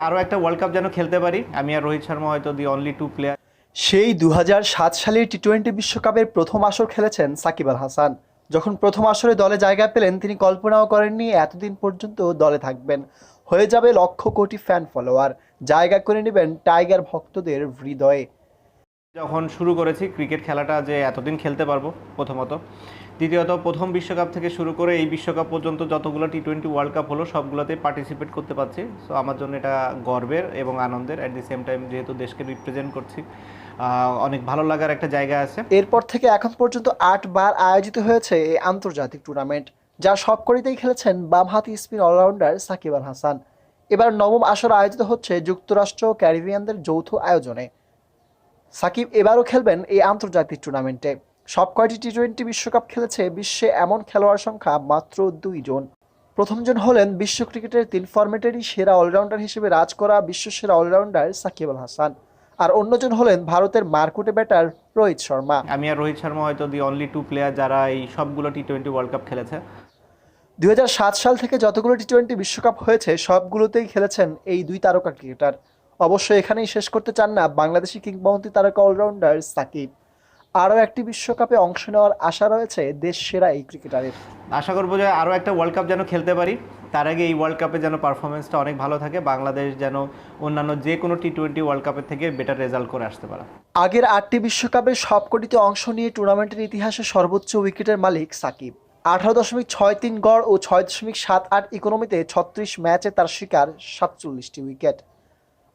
আরও একটা world cup যেন খেলতে পারি। আমি আর রোহিত শর্মা হয়তো দি অনলি টু প্লেয়ার সেই দু সালের টি টোয়েন্টি বিশ্বকাপের প্রথম আসর খেলেছেন সাকিব আল হাসান। যখন প্রথম আসরে দলে জায়গা পেলেন, তিনি কল্পনাও করেননি এতদিন পর্যন্ত দলে থাকবেন। হয়ে যাবে লক্ষ কোটি ফ্যান ফলোয়ার জায়গা করে নেবেন টাইগার ভক্তদের হৃদয়ে। যখন শুরু করেছি, ক্রিকেট খেলাটা যে এতদিন খেলতে পারব প্রথমত। দ্বিতীয়ত, প্রথম বিশ্বকাপ থেকে শুরু করে এই বিশ্বকাপ পর্যন্ত যতগুলো টি টোয়েন্টি ওয়ার্ল্ড কাপ হলো, সবগুলোতে পার্টিসিপেট করতে পারছি। সো আমার জন্য এটা গর্বের এবং আনন্দের। অ্যাট দি সেম টাইম যেহেতু দেশকে রিপ্রেজেন্ট করছি অনেক ভালো লাগার একটা জায়গা আছে। এরপর থেকে এখন পর্যন্ত আটবার আয়োজিত হয়েছে এই আন্তর্জাতিক টুর্নামেন্ট যা সবকটিতেই খেলেছেন বামহাতি স্পিন অলরাউন্ডার সাকিব আল হাসান। এবার নবম আসর আয়োজিত হচ্ছে যুক্তরাষ্ট্র ক্যারিবিয়ানদের যৌথ আয়োজনে। সাকিব এবারও খেলবেন এই আন্তর্জাতিক টুর্নামেন্টে। সব কয়টি টি টোয়েন্টি বিশ্বকাপ খেলেছে বিশ্বে এমন খেলোয়াড় সংখ্যা মাত্র দুইজন। প্রথমজন হলেন বিশ্ব ক্রিকেটের তিন ফরম্যাটেরই সেরা অলরাউন্ডার হিসেবে রাজ করা বিশ্বসেরা অলরাউন্ডার সাকিব আল হাসান। আর অন্যজন হলেন ভারতের মারকুটে ব্যাটার রোহিত শর্মা। আমি আর রোহিত শর্মা হয়তো দি অনলি টু প্লেয়ার যারা এই সবগুলো টি টোয়েন্টি ওয়ার্ল্ড কাপ খেলেছে। দুই হাজার সাত সাল থেকে যতগুলো টি টোয়েন্টি বিশ্বকাপ হয়েছে সবগুলোতেই খেলেছেন এই দুই তারকা ক্রিকেটার। অবশ্য এখানেই শেষ করতে চান না বাংলাদেশি কিংবদন্তি তারকা অলরাউন্ডার সাকিব। আরও একটি বিশ্বকাপে অংশ নেওয়ার আশা রয়েছে দেশ সেরা এই ক্রিকেটারের। আশা করব যে আরও একটা ওয়ার্ল্ড কাপ যেন খেলতে পারি। তার আগে এই ওয়ার্ল্ড কাপে যেন পারফরমেন্সটা অনেক ভালো থাকে। বাংলাদেশ যেন অন্যান্য যে কোনো টি টোয়েন্টি ওয়ার্ল্ড কাপের থেকে বেটার রেজাল্ট করে আসতে পারে। আগের আটটি বিশ্বকাপের সবকটিতে অংশ নিয়ে টুর্নামেন্টের ইতিহাসে সর্বোচ্চ উইকেটের মালিক সাকিব। আঠারো দশমিক ছয় তিন গড় ও ছয় দশমিক সাত আট ইকোনমিতে ছত্রিশ ম্যাচে তার শিকার সাতচল্লিশটি উইকেট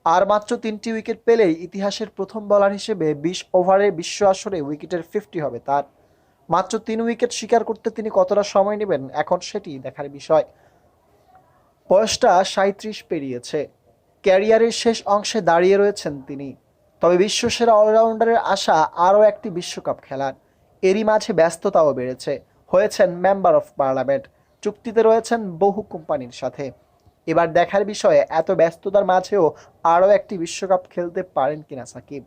আর মাত্র তিনটি উইকেট পেলেই ইতিহাসের প্রথম বলার হিসেবে বিশ ওভারে বিশ্ব আসরে উইকেটের ফিফটি হবে তার। মাত্র তিন উইকেট শিকার করতে তিনি কতটা সময় নেবেন এখন সেটি দেখার বিষয়। বয়সটা সাঁত্রিশ পেরিয়েছে। ক্যারিয়ারের শেষ অংশে দাঁড়িয়ে রয়েছেন তিনি। তবে বিশ্বসেরা অলরাউন্ডারের আশা আরও একটি বিশ্বকাপ খেলার। এরই মাঝে ব্যস্ততাও বেড়েছে। হয়েছেন মেম্বার অফ পার্লামেন্ট চুক্তিতে রয়েছেন বহু কোম্পানির সাথে। এবার দেখার বিষয়ে এত ব্যস্ততার মাঝেও আরও একটি বিশ্বকাপ খেলতে পারেন কিনা সাকিব।